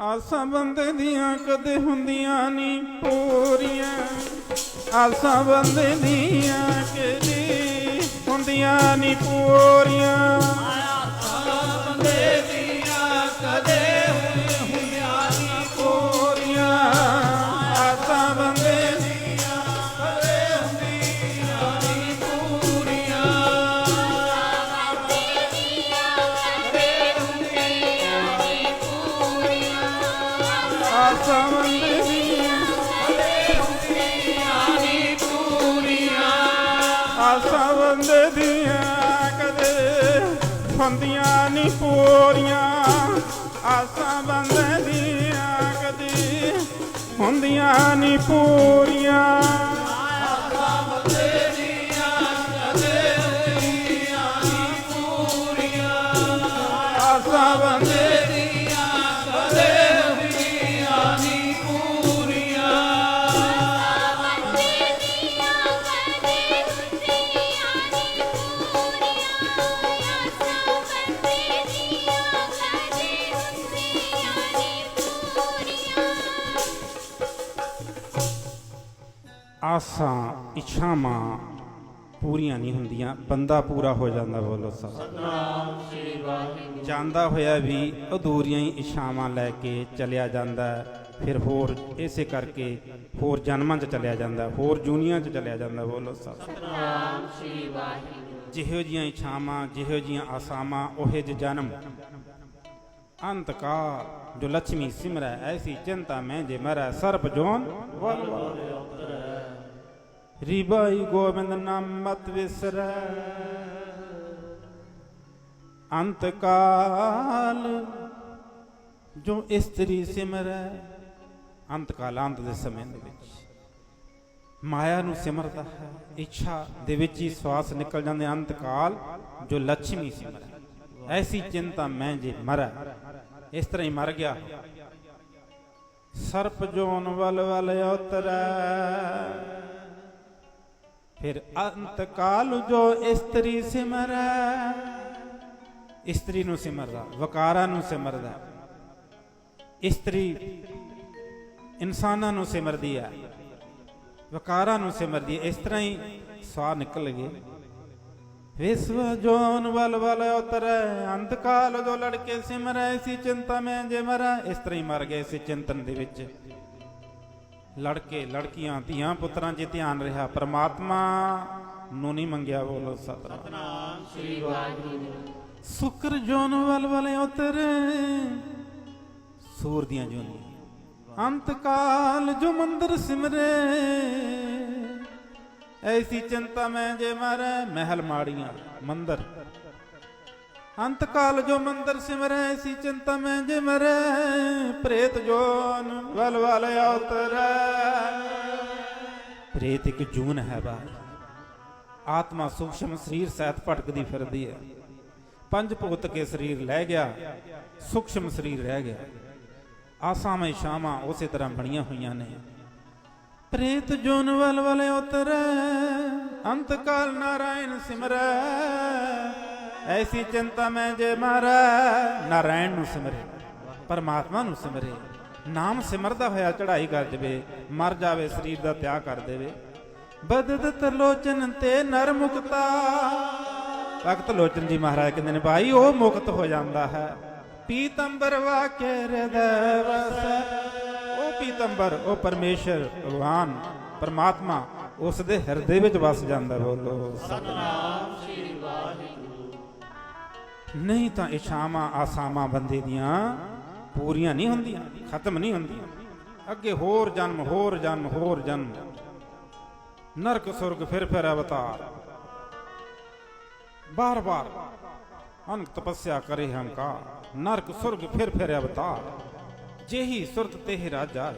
ਆਸਾਂ ਬੰਦੇ ਦੀਆਂ ਕਦੇ ਹੁੰਦੀਆਂ ਨਹੀਂ ਪੂਰੀਆਂ। ਆਸਾਂ ਬੰਦੇ ਦੀਆਂ ਕਦੇ ਹੁੰਦੀਆਂ ਨਹੀਂ ਪੂਰੀਆਂ। ਆਸਾਂ ਬੰਦੇ ਪੂਰੀਆਂ ਆਸਾਂ ਬੰਦੇ ਕਦੇ ਹੁੰਦੀਆਂ ਨਹੀਂ ਪੂਰੀਆਂ। ਆਸਾਂ ਬੰਦੇ ਦੀਆਂ ਕਦੇ ਹੁੰਦੀਆਂ ਨਹੀਂ ਪੂਰੀਆਂ। ਆਸਾਂ, ਇੱਛਾਵਾਂ ਪੂਰੀਆਂ ਨਹੀਂ ਹੁੰਦੀਆਂ। ਬੰਦਾ ਪੂਰਾ ਹੋ ਜਾਂਦਾ ਬੋਲੋ ਸਤਨਾਮ ਸ੍ਰੀ। ਵਾਹਿਗੁਰੂ ਜਾਂਦਾ ਹੋਇਆ ਵੀ ਅਧੂਰੀਆਂ ਹੀ ਇੱਛਾਵਾਂ ਲੈ ਕੇ ਚਲਿਆ ਜਾਂਦਾ ਫਿਰ ਹੋਰ ਇਸੇ ਕਰਕੇ ਹੋਰ ਜਨਮਾਂ 'ਚ ਚਲਿਆ ਜਾਂਦਾ, ਹੋਰ ਜੂਨੀਆਂ 'ਚ ਚਲਿਆ ਜਾਂਦਾ ਬੋਲੋ ਸਤਨਾਮ ਸ੍ਰੀ। ਵਾਹਿਗੁਰੂ ਜਿਹੋ ਜੀਆਂ ਇੱਛਾਵਾਂ, ਜਿਹੋ ਜੀਆਂ ਆਸਾਵਾਂ, ਉਹੇ ਜਿਹੇ ਜਨਮ। ਅੰਤ ਕਾਲ ਜੋ ਲక్ష్ਮੀ ਸਿਮਰੈ, ਐਸੀ ਚਿੰਤਾ ਮੈਂ ਜੇ ਮਰੈ, ਸਰਪ ਜੋਨ। ਵਲ ਰਿਬਾਈ ਗੋਬਿੰਦ ਨਾਮ ਮਤ ਵਿਸਰੈ। ਅੰਤ ਕਾਲ ਜੋ ਇਸਤਰੀ ਸਿਮਰੈ। ਅੰਤ ਕਾਲ ਅੰਤ ਦੇ ਸਮੇਂ ਦੇ ਵਿੱਚ। ਮਾਇਆ ਨੂੰ ਸਿਮਰਦਾ ਹੈ, ਇੱਛਾ ਦੇ ਵਿੱਚ ਹੀ ਸਵਾਸ ਨਿਕਲ ਜਾਂਦੇ ਅੰਤ ਕਾਲ ਜੋ ਲక్ష్ਮੀ ਸਿਮਰੈ। ਐਸੀ ਚਿੰਤਾ ਮੈਂ ਜੇ ਮਰੈ। ਇਸ ਤਰ੍ਹਾਂ ਹੀ ਮਰ ਗਿਆ। ਸਰਪ ਜੋਨ ਵਲ ਵਲ ਉਤਰੈ। ਫਿਰ ਅੰਤ ਕਾਲ ਜੋ ਇਸਤਰੀ ਸਿਮਰੈ ਇਸਤਰੀ ਨੂੰ ਸਿਮਰਦਾ, ਵਕਾਰਾਂ ਨੂੰ ਸਿਮਰਦਾ। ਇਸਤਰੀ ਇਨਸਾਨਾਂ ਨੂੰ ਸਿਮਰਦੀ ਹੈ, ਵਕਾਰਾਂ ਨੂੰ ਸਿਮਰਦੀ ਹੈ। ਇਸ ਤਰ੍ਹਾਂ ਹੀ ਸਵਾ ਨਿਕਲ ਗਏ। ਵਿਸਵ ਜੋਨ ਵਲ ਵਲ ਉਤਰੈ ਅੰਤ ਕਾਲ ਜੋ ਲੜਕੇ ਸਿਮਰੈ ਸੀ ਚਿੰਤਾ ਮੈਂ ਜੇ ਮਰਾ। ਇਸ ਤਰ੍ਹਾਂ ਹੀ ਮਰ ਗਏ ਸੀ ਚਿੰਤਨ ਦੇ ਵਿੱਚ। ਲੜਕੇ ਲੜਕੀਆਂ ਧੀਆਂ ਪੁੱਤਰਾਂ 'ਚ ਧਿਆਨ ਰਿਹਾ ਪ੍ਰਮਾਤਮਾ ਨੂੰ ਨਹੀਂ ਮੰਗਿਆ ਬੋਲੋ ਸਤਨਾਮ। ਸ੍ਰੀ ਵਾਹਿਗੁਰੂ ਸ਼ੁਕਰ ਜੋਨ ਵਲ ਵਲ ਉਤਰੇ ਸੂਰ ਦੀਆਂ ਜੋਨੀਆਂ। ਅੰਤ ਕਾਲ ਜੋ ਮੰਦਰ ਸਿਮਰੇ ਐਸੀ ਚਿੰਤਾ ਮੈਂ ਜੇ ਮਰੈ ਮਹਿਲ ਮਾੜੀਆਂ ਮੰਦਰ। ਅੰਤ ਕਾਲ ਜੋ ਮੰਦਰ ਸਿਮਰੈ, ਸੀ ਚਿੰਤਾ ਮੈਂ ਜੇ ਮਰੈ ਪ੍ਰੇਤ ਜੋਨ ਵਲ ਵਲ ਉਤਰੈ। ਪ੍ਰੇਤ ਇੱਕ ਜੂਨ ਹੈ ਬਾਹਰ। ਆਤਮਾ ਸੂਖਸ਼ਮ ਸਰੀਰ ਸਹਿਤ ਭਟਕਦੀ ਫਿਰਦੀ ਹੈ। ਪੰਜ ਭੂਤ ਕੇ ਸਰੀਰ ਲੈ ਗਿਆ, ਸੂਖਸ਼ਮ ਸਰੀਰ ਰਹਿ ਗਿਆ। ਆਸਾਂ ਸ਼ਾਮਾਂ ਉਸੇ ਤਰ੍ਹਾਂ ਬਣੀਆਂ ਹੋਈਆਂ ਨੇ। ਪ੍ਰੇਤ ਜੋਨ ਵਲ ਵਲ ਉਤਰੈ, ਅੰਤ ਕਾਲ ਨਾਰਾਇਣ ਸਿਮਰੈ। ਐਸੀ ਚਿੰਤਾ ਮੈਂ ਜੇ ਮਾਰੈ, ਨਾਰਾਇਣ ਨੂੰ ਸਿਮਰੇ, ਪਰਮਾਤਮਾ ਨੂੰ ਸਿਮਰੇ, ਨਾਮ ਸਿਮਰਦਾ ਹੋਇਆ ਚੜ੍ਹਾਈ ਕਰ ਜਵੇ ਮਰ ਜਾਵੇ, ਸਰੀਰ ਦਾ ਤਿਆਗ ਕਰ ਦੇਵੇ। ਬਦਦ ਤਰਲੋਚਨ ਤੇ ਨਰ ਮੁਕਤਾ। ਭਗਤ ਲੋਚਨ ਜੀ ਮਹਾਰਾਜ ਕਹਿੰਦੇ ਨੇ, ਭਾਈ, ਉਹ ਮੁਕਤ ਹੋ ਜਾਂਦਾ ਹੈ। ਪੀਤੰਬਰ ਵਾਕੇ ਹਿਰਦੈ ਵਸੈ। ਉਹ ਪੀਤੰਬਰ, ਉਹ ਪਰਮੇਸ਼ਰ, ਭਗਵਾਨ, ਪਰਮਾਤਮਾ, ਉਸ ਦੇ ਹਿਰਦੇ ਵਿੱਚ ਵਸ ਜਾਂਦਾ ਬੋਲੋ ਸਤਨਾਮ ਸ੍ਰੀ ਵਾਹਿਗੁਰੂ। ਨਹੀਂ ਤਾਂ ਇਸ਼ਾਵਾਂ ਆਸਾਵਾਂ ਬੰਦੇ ਦੀਆਂ ਪੂਰੀਆਂ ਨਹੀਂ ਹੁੰਦੀਆਂ, ਖਤਮ ਨਹੀਂ ਹੁੰਦੀਆਂ। ਅੱਗੇ ਹੋਰ ਜਨਮ ਹੋਰ ਜਨਮ ਹੋਰ ਜਨਮ। ਨਰਕ, ਸੁਰਗ, ਫਿਰ ਫਿਰ ਅਵਤਾਰ। ਬਾਰ ਬਾਰ ਅਨਕ ਤਪੱਸਿਆ ਕਰੇ ਹੰਕਾਰ। ਨਰਕ, ਸੁਰਗ, ਫਿਰ ਫਿਰ ਅਵਤਾਰ। ਜਿਹੀ ਸੁਰਤ ਤੇ ਰਾਜਾ